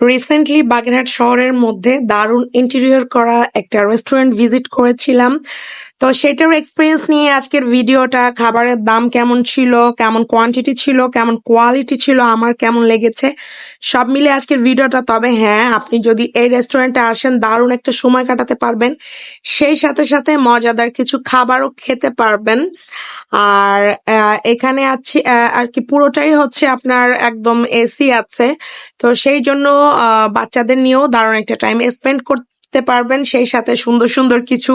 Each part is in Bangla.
রিসেন্টলি বাগেরহাট শহরের মধ্যে দারুণ ইন্টেরিয়র করা একটা রেস্টুরেন্ট ভিজিট করেছিলাম। তো সেটার এক্সপিরিয়েন্স নিয়ে আজকের ভিডিওটা খাবারের দাম কেমন ছিল, কেমন কোয়ান্টিটি ছিল, কেমন কোয়ালিটি ছিল, আমার কেমন লেগেছে, সব মিলে আজকের ভিডিওটা তবে হ্যাঁ আপনি যদি এই রেস্টুরেন্টে আসেন, দারুণ একটা সময় কাটাতে পারবেন। সেই সাথে সাথে মজাদার কিছু খাবারও খেতে পারবেন। আর এখানে আছে আর কি পুরোটাই হচ্ছে আপনার একদম এসি আছে। তো সেই জন্য বাচ্চাদের নিয়েও দারুণ একটা টাইম স্পেন্ড করতে পারবেন, সেই সাথে সুন্দর সুন্দর কিছু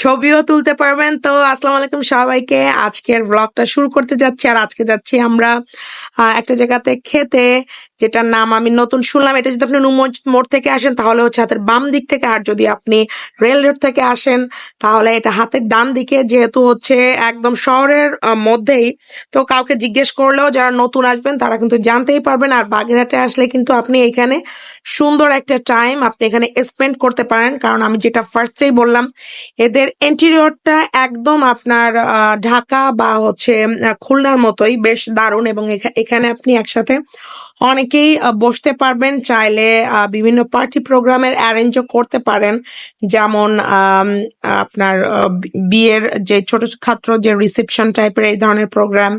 ছবিও তুলতে পারবেন। তো আসসালামু আলাইকুম সবাইকে। আজকের ব্লগটা শুরু করতে যাচ্ছি আর আজকে যাচ্ছি আমরা একটা জায়গাতে খেতে, যেটার নাম আমি নতুন শুনলাম। এটা যদি আপনি নুমজ মোড় থেকে আসেন, তাহলে হচ্ছে হাতের বাম দিক থেকে, আর যদি আপনি রেল রোড থেকে আসেন, তাহলে এটা হাতের ডান দিকে, যেহেতু হচ্ছে একদম শহরের মধ্যেই। তো কাউকে জিজ্ঞেস করলেও যারা নতুন আসবেন, তারা কিন্তু জানতেই পারবেন। আর বাগেরহাটে আসলে কিন্তু আপনি এখানে সুন্দর একটা টাইম আপনি এখানে স্পেন্ড করতে পারেন। কারণ আমি যেটা ফার্স্টেই বললাম, এদের ইন্টেরিয়রটা একদম আপনার ঢাকা বা হচ্ছে খুলনার মতোই বেশ দারুণ এবং এখানে আপনি একসাথে অনেকেই বসতে পারবেন। চাইলে বিভিন্ন পার্টি প্রোগ্রামের অ্যারেঞ্জও করতে পারেন। যেমন আপনার বিয়ের যে ছোট ছাত্র যে রিসেপশন টাইপের এই ধরনের প্রোগ্রাম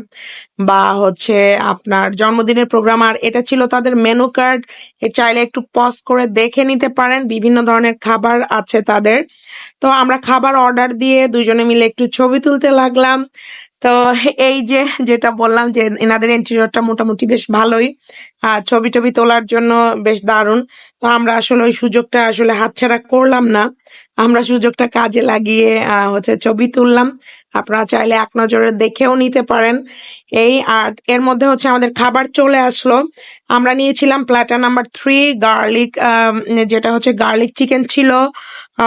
বা হচ্ছে আপনার জন্মদিনের প্রোগ্রাম আর এটা ছিল তাদের মেনু কার্ড চাইলে একটু পজ করে দেখে নিতে পারেন। বিভিন্ন ধরনের খাবার আছে তাদের। তো আমরা খাবার অর্ডার দিয়ে দুজনে মিলে একটু ছবি তুলতে লাগলাম। তো এই যে যেটা বললাম যে এনাদের ইন্টেরিয়রটা মোটামুটি বেশ ভালোই। ছবি টবি তোলার জন্য বেশ দারুণ। তো আমরা আসলে ওই সুযোগটা আসলে হাতছাড়া করলাম না। আমরা সুযোগটা কাজে লাগিয়ে হচ্ছে ছবি তুললাম। আপনারা চাইলে এক নজরে দেখেও নিতে পারেন। এই আর এর মধ্যে হচ্ছে আমাদের খাবার চলে আসলো। আমরা নিয়েছিলাম প্ল্যাটার নাম্বার থ্রি গার্লিক যেটা হচ্ছে গার্লিক চিকেন ছিল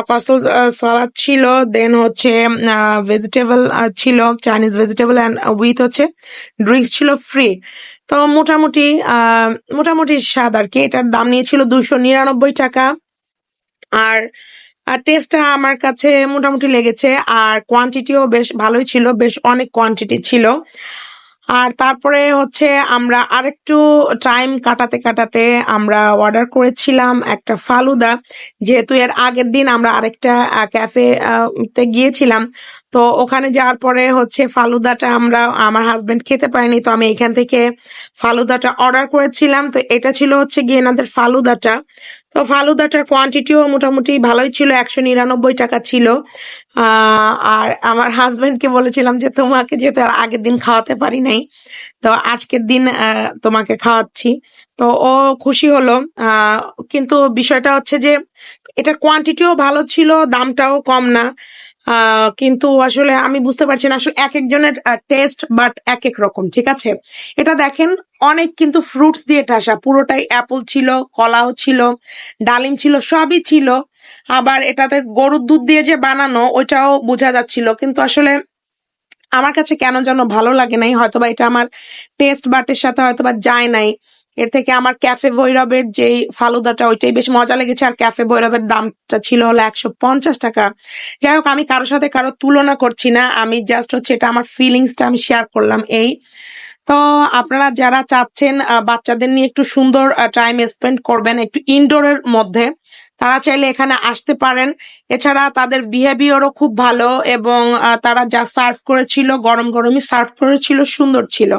কসল সালাদ ছিল দেন হচ্ছে ভেজিটেবল ছিল চাইনিজ ভেজিটেবল অ্যান্ড উইথ হচ্ছে ড্রিঙ্কস ছিল ফ্রি তো মোটামুটি মোটামুটি স্বাদ আর কি। এটার দাম নিয়েছিল দুশো নিরানব্বই টাকা। আর আর টেস্টটা আমার কাছে মোটামুটি লেগেছে, আর কোয়ান্টিটিও বেশ ভালোই ছিল, বেশ অনেক কোয়ান্টিটি ছিল। আর তারপরে হচ্ছে আমরা আরেকটু টাইম কাটাতে কাটাতে আমরা অর্ডার করেছিলাম একটা ফালুদা। যেহেতু এর আগের দিন আমরা আরেকটা ক্যাফে তে গিয়েছিলাম তো ওখানে যাওয়ার পরে হচ্ছে ফালুদাটা আমরা, আমার হাজবেন্ড খেতে পারিনি, তো আমি এখান থেকে ফালুদাটা অর্ডার করেছিলাম। তো এটা ছিল হচ্ছে গিয়ে এনাদের ফালুদাটা। তো ফালুদাটার কোয়ান্টিটিও মোটামুটি ভালোই ছিল, একশো নিরানব্বই টাকা ছিল। আর আমার হাজবেন্ডকে বলেছিলাম যে, তোমাকে যেহেতু আগের দিন খাওয়াতে পারি নাই, তো আজকের দিন তোমাকে খাওয়াচ্ছি। তো ও খুশি হলো। কিন্তু বিষয়টা হচ্ছে যে, এটার কোয়ান্টিটিও ভালো ছিল, দামটাও কম না। কিন্তু আসলে আমি বুঝতে পারছি না আসলে এক একজনের টেস্ট বাট এক এক রকম, ঠিক আছে? এটা দেখেন, অনেক কিন্তু ফ্রুটস দিয়ে ঠাসা পুরোটাই অ্যাপল ছিল, কলাও ছিল, ডালিম ছিল, সবই ছিল। আবার এটাতে গরুর দুধ দিয়ে যে বানানো, ওইটাও বোঝা যাচ্ছিল। কিন্তু আসলে আমার কাছে কেন যেন ভালো লাগে নাই, হয়তোবা এটা আমার টেস্ট বাটের সাথে হয়তোবা যায় নাই। এর থেকে আমার ক্যাফে ভৈরবের যেই ফালুদাটা, ওইটাই বেশ মজা লেগেছে। আর ক্যাফে ভৈরবের দামটা ছিল হলো একশো পঞ্চাশ টাকা। যাই হোক, আমি কারোর সাথে কারও তুলনা করছি না। আমি জাস্ট হচ্ছে এটা আমার ফিলিংসটা আমি শেয়ার করলাম। এই তো আপনারা যারা চাচ্ছেন বাচ্চাদের নিয়ে একটু সুন্দর টাইম স্পেন্ড করবেন একটু ইনডোরের মধ্যে, তারা চাইলে এখানে আসতে পারেন। এছাড়া তাদের বিহেভিয়ারও খুব ভালো এবং তারা যা সার্ভ করেছিল, গরম গরমই সার্ভ করেছিল, সুন্দর ছিল।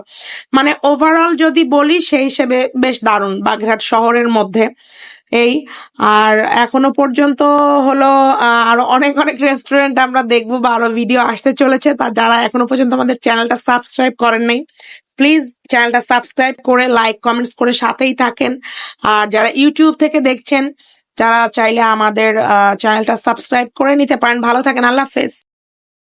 মানে ওভারঅল যদি বলি, সেই হিসেবে বেশ দারুণ বাগেরহাট শহরের মধ্যে। এই, আর এখনও পর্যন্ত হলো আরও অনেক অনেক রেস্টুরেন্ট আমরা দেখব বা আরও ভিডিও আসতে চলেছে। তা যারা এখনও পর্যন্ত আমাদের চ্যানেলটা সাবস্ক্রাইব করেন নাই প্লিজ চ্যানেলটা সাবস্ক্রাইব করে, লাইক, কমেন্টস করে সাথেই থাকেন। আর যারা ইউটিউব থেকে দেখছেন যারা চাইলে আমাদের চ্যানেলটা সাবস্ক্রাইব করে নিতে পারেন। ভালো থাকেন, আল্লাহ হাফেজ।